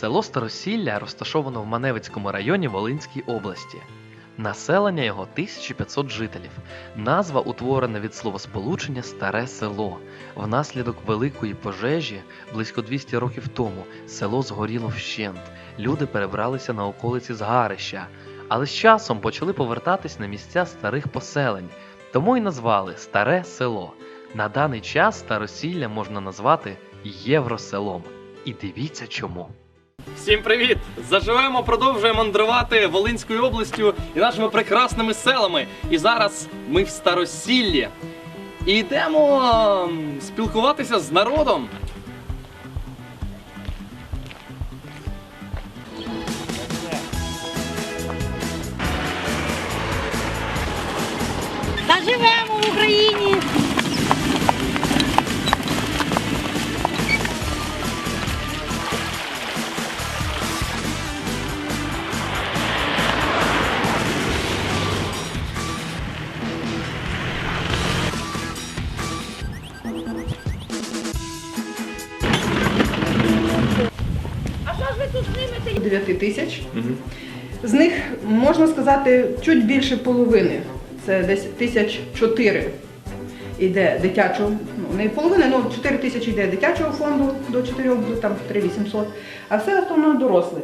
Село Старосілля розташовано в Маневицькому районі Волинській області. Населення його 1500 жителів. Назва утворена від словосполучення Старе село. Внаслідок великої пожежі близько 200 років тому село згоріло вщент. Люди перебралися на околиці Згарища, але з часом почали повертатись на місця старих поселень, тому й назвали Старе село. На даний час Старосілля можна назвати Євроселом. І дивіться чому. Всім привіт! Заживемо, продовжуємо мандрувати Волинською областю і нашими прекрасними селами. І зараз ми в Старосіллі. І йдемо спілкуватися з народом. Заживемо в Україні. 9 тисяч. З них можна сказати чуть більше половини. Це десь тисяч чотири йде дитячого, ну не половина, ну 4 тисячі йде дитячого фонду до 4, там 3 800, а все основно доросле.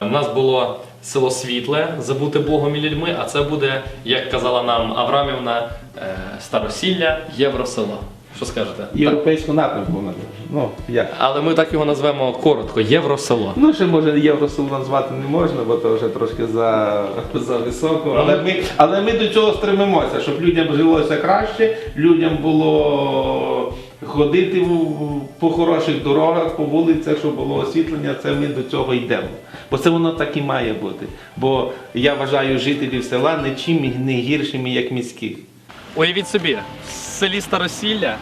У нас було село Світле, забуте Богом і людьми, а це буде, як казала нам Аврамівна, е, Старосілля, Євросело. Що скажете? Європейську напрямку вона. Ну, як? Але ми так його назвемо коротко Євросело. Ну, ще може Євросил назвати не можна, бо то вже трошки за, за високо. Але ми, але ми до цього стремимося, щоб людям жилося краще, людям було ходити по хороших дорогах, по вулицях, щоб було освітлення, це ми до цього йдемо. Бо це воно так і має бути. Бо я вважаю жителів села нічим не гіршими, як міських. Уявіть собі, в селі Старосілля.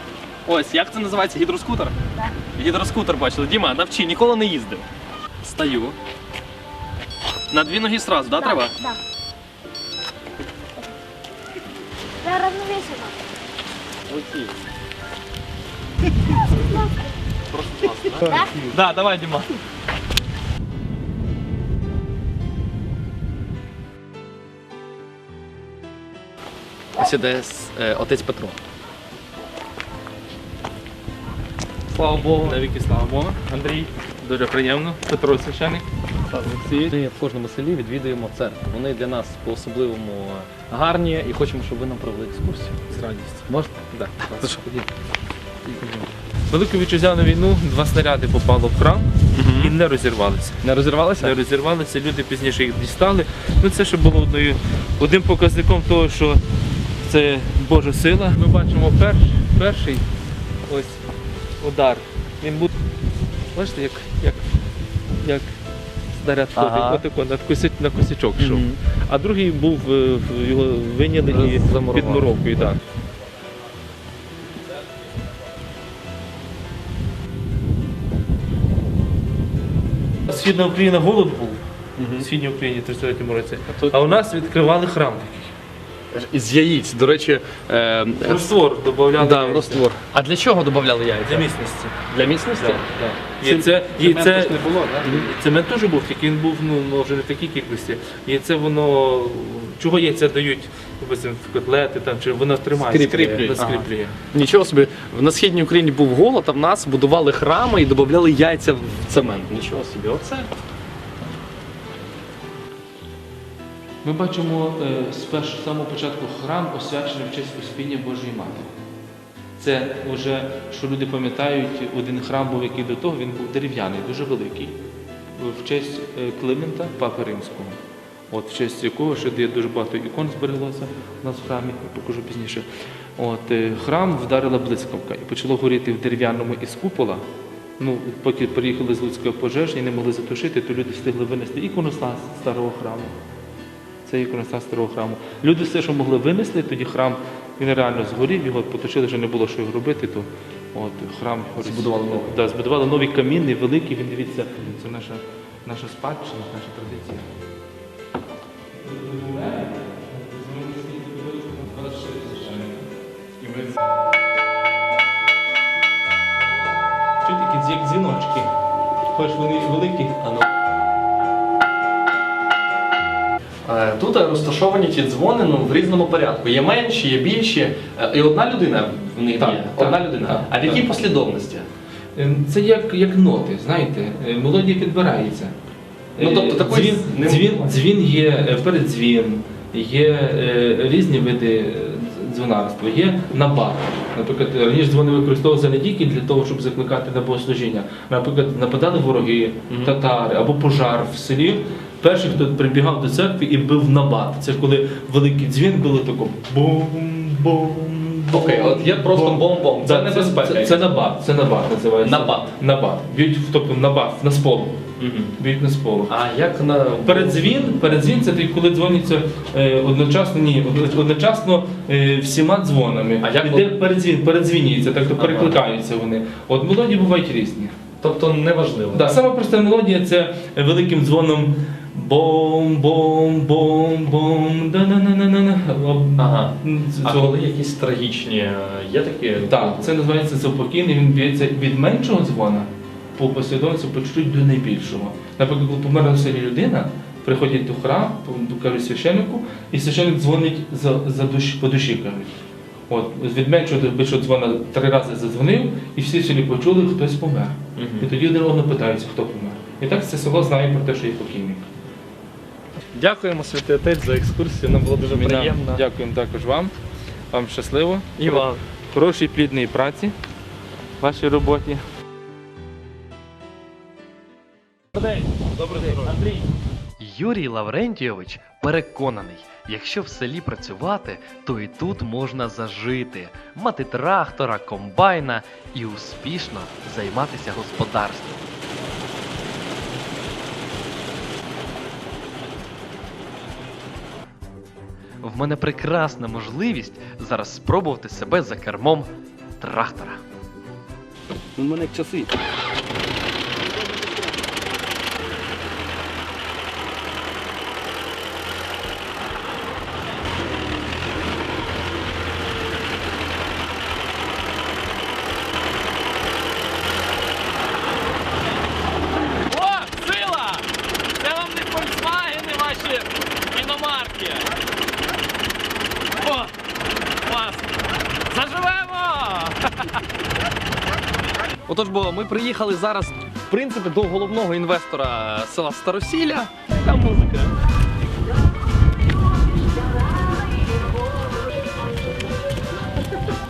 Ось, як це називається? Гідроскутер? Так. Гідроскутер бачили. Діма, навчи, ніколи не їздив. Стаю. На дві ноги сразу, да, треба? Да. Це равновесено. Окей. Просто класно, да? Так? Давай, Діма. Ось іде е, отець Петро. Слава Богу. Навіки слава Богу. Андрій, дуже приємно. Петро священик. Ми в кожному селі відвідуємо церкву. Вони для нас по-особливому гарні і хочемо, щоб ви нам провели екскурсію. З радістю. Можна? Так. Велику вітчизняну війну два снаряди попало в храм і не розірвалися. Не розірвалися? Не розірвалися, люди пізніше їх дістали. Ну це ще було одною, одним показником того, що це Божа сила. Ми бачимо перш, перший ось удар. Він був. Бачите, як, як, як снаряд Ага. отако, на, коси, на косячок йшов. Мгм. А другий був, е, його виняли і під муровкою. Так. Східна Україна голод був. В Східній Україні в 33-му році. тут- А у нас відкривали храм. З яїць, до речі, е, Роствор додавали. да, в раствор. А для чого додавали яйця? Для міцності. Для місності? Яйце, яйце, не було, так? цемент теж був, тільки він був ну, може не в такій кількості. Яйце воно. Чого яйця дають допустим, в котлети там, чи воно тримається? Скріплює. воно скріплює. Нічого собі, на східній Україні був голод, а в нас будували храми і додавали яйця в цемент. Нічого собі, оце. Ми бачимо е, з самого початку храм освячений в честь Успіння Божої Матері. Це вже, що люди пам'ятають, один храм був, який до того, він був дерев'яний, дуже великий, в честь е, Климента, Папи Римського. От, в честь якого ще дуже багато ікон збереглося у нас в храмі, покажу пізніше. От, е, храм вдарила блискавка і почало горіти в дерев'яному із купола. Ну, поки приїхали з Луцької пожежні, не могли затушити, то люди встигли винести іконостас старого храму. Це іконостас старого храму. Люди все, що могли винесли, тоді храм він реально згорів, його потушили, вже не було що його робити, то от храм Збудували новий. Да, збудували новий камінний, великий, він дивіться, це наша, наша спадщина, наша традиція. Чуєте, такі дзвіночки. Хоч вони великі, а Тут розташовані ті дзвони ну, в різному порядку. Є менші, є більші. Е, І одна людина в них Так, є. так, одна людина. так, а в якій так. послідовності? Е, Це як, як ноти, знаєте, е, мелодія підбирається. Ну, Е, тобто такий дзвін, дзвін, дзвін є е, передзвін, є е, різні види дзвонарства, є набат. Наприклад, раніше дзвони використовувалися не тільки для того, щоб закликати на богослужіння. Наприклад, нападали вороги, татари або пожар в селі. Перший, хто прибігав до церкви і бив набат. Це коли великий дзвін було тако бум-бум. Окей, от є просто бом-бом. Це небезпека. Це, це набат, це набат називається. Набат. Набат. Б'ють, тобто набат, на сполу. Б'ють на сполу. А як на Передзвін, передзвін це той, коли дзвоняться е, одночасно, ні, одно- одночасно е, всіма дзвонами. А як Іде от- передзвін, передзвінюється, так то Ага. перекликаються вони. От мелодії бувають різні. Тобто неважливо. Да, сама проста мелодія це великим дзвоном бом бом бом бом да на на на на на Ага. А коли якісь трагічні е, є такі? Так, це називається заупокійний, він б'ється від меншого дзвона по послідовності по чуть-чуть до найбільшого. Наприклад, коли померла в селі людина, приходять до храму, кажуть священнику, і священник дзвонить за, за душі, по душі кажуть. От, від меншого до більшого дзвона три рази задзвонив, і всі в селі почули, хтось помер. І тоді один одного питаються, хто помер. І так це село знає про те, що є покійник. Дякуємо, святий отець, за екскурсію. Нам було дуже приємно. Дякуємо також вам. Вам щасливо. І вам. Хорошої плідної праці в вашій роботі. Юрій Лаврентійович переконаний, якщо в селі працювати, то і тут можна зажити, мати трактора, комбайна і успішно займатися господарством. В мене прекрасна можливість зараз спробувати себе за кермом трактора. У мене часи. О, сила! Це вам не Volkswagen ваші іномарки. О, клас! Заживемо! Отож, бо ми приїхали зараз, в принципі, до головного інвестора села Старосілля. Там музика.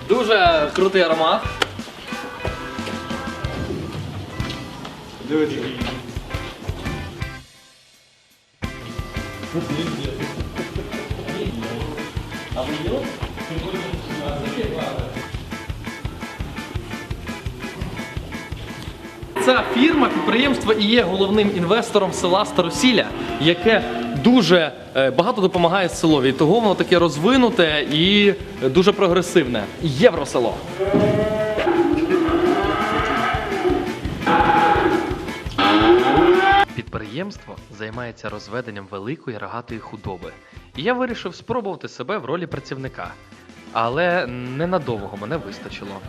Дуже крутий аромат. Ця фірма, підприємство і є головним інвестором села Старосілля, яке дуже е, багато допомагає селові. І того воно таке розвинуте і дуже прогресивне. Євросело. Підприємство займається розведенням великої рогатої худоби. І я вирішив спробувати себе в ролі працівника. Але ненадовго мене вистачило.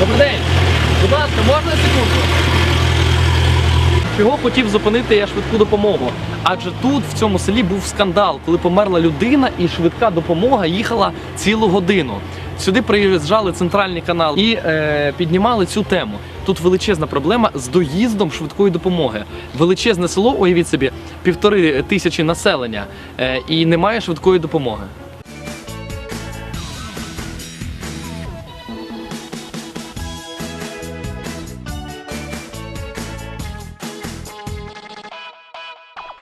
Добрий день! Будь ласка, можна секунду? Чого хотів зупинити я швидку допомогу? Адже тут, в цьому селі, був скандал, коли померла людина і швидка допомога їхала цілу годину. Сюди приїжджали центральний канал і е, піднімали цю тему. Тут величезна проблема з доїздом швидкої допомоги. Величезне село, уявіть собі, півтори тисячі населення е, і немає швидкої допомоги.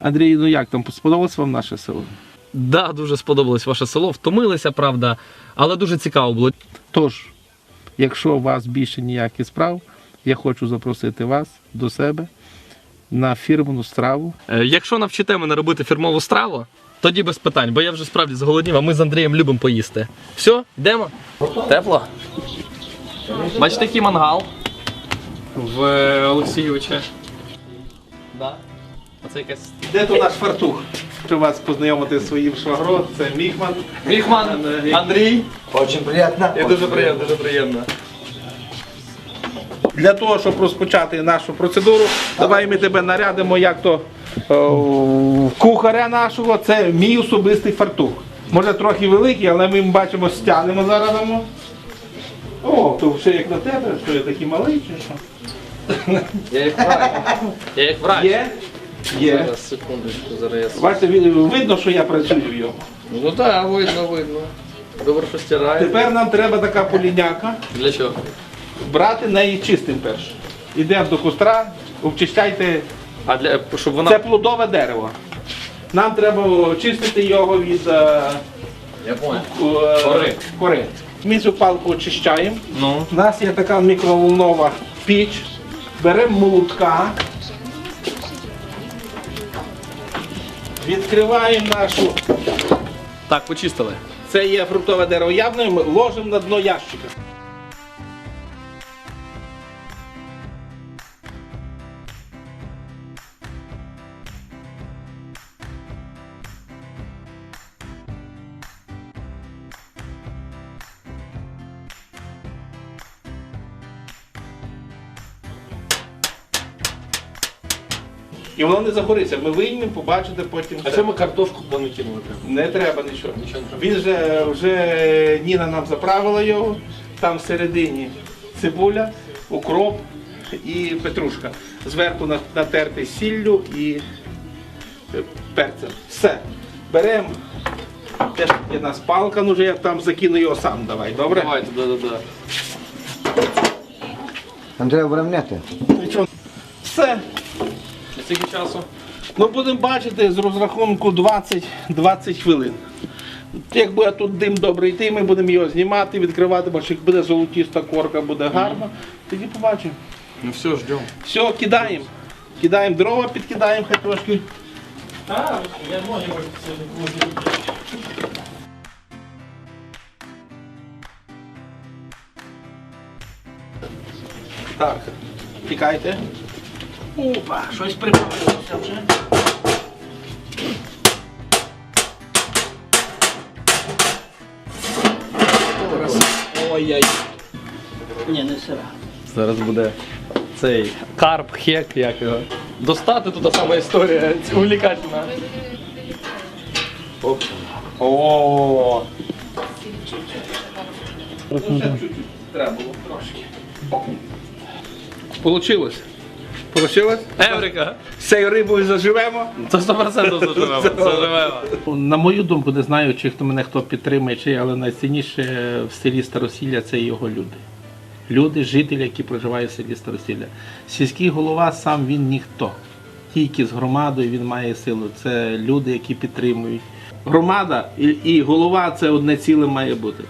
Андрій, ну як там сподобалось вам наше село? Да, дуже сподобалось ваше село. Втомилися, правда, але дуже цікаво було. Тож, якщо у вас більше ніяких справ, я хочу запросити вас до себе на фірмену страву. Е, Якщо навчите мене робити фірмову страву, тоді без питань, бо я вже справді зголоднів, а ми з Андрієм любимо поїсти. Все, йдемо? Тепло. Бачите, який мангал в е, Олексійовича. Да. Оце якась. Де то наш фартух? Хочу вас познайомити з своїм швагром. Це Міхман. Міхман, Андрій. Очень приятно. І дуже приємно, дуже приємно. Для того, щоб розпочати нашу процедуру, давай ми тебе нарядимо як то е, кухаря нашого. Це мій особистий фартух. Може трохи великий, але ми бачимо, стягнемо зараз. О, то ще як на тебе, що я такий малий чи що? Я як врач. Я як врач. Є? Є. Зараз, секундочку, зараз я... Бачите, він- видно, що я працюю в йому. Ну так, видно, видно. Добре, що стирає. Тепер нам треба така поліняка. Для чого? Брати неї чистим перше. Ідемо до костра, обчищайте. А для, щоб вона... Це плодове дерево. Нам треба очистити його від е, Я понял. е, Кори. кори. Ми цю палку очищаємо. Ну. У нас є така мікроволнова піч. Беремо молотка. Відкриваємо нашу. Так, почистили. Це є фруктове дерево явне, ми ложимо на дно ящика. І воно не загориться. Ми виймемо, побачите потім. А все. це ми картошку не кинули. Не треба нічого. Нічого не треба. Він же вже Ніна нам заправила його. Там всередині цибуля, укроп і петрушка. Зверху на- натерти сіллю і е, перцем. Все. Беремо. Теж є нас палка, ну вже я там закину його сам. Давай, добре? Давайте, да, да, да. Нам треба вирівняти. Все. Скільки часу? Ну будемо бачити з розрахунку 20, 20 хвилин. Як буде тут дим добре йти, ми будемо його знімати, відкривати, бо як буде золотіста корка, буде гарно. Тоді побачимо. Ну все, ждемо. Все, кидаємо. Кидаємо дрова, підкидаємо хай трошки. Так, тікайте. Опа, щось припалилося вже. Ой-ой. Ні, не сира. Зараз буде цей карп, хек, як його. Достати тут та сама історія, увлікательна. О. Ну, ще чуть-чуть треба було трошки. Получилось. Получилось? Еврика! З цією рибою заживемо. Це 100% заживемо. Заживемо. На мою думку, не знаю, чи хто мене хто підтримує, чи але найцінніше в селі Старосілля це його люди. Люди, жителі, які проживають в селі Старосілля. Сільський голова сам він ніхто. Тільки з громадою він має силу. Це люди, які підтримують. Громада і голова це одне ціле має бути.